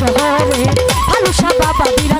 শহরে আলু সাবা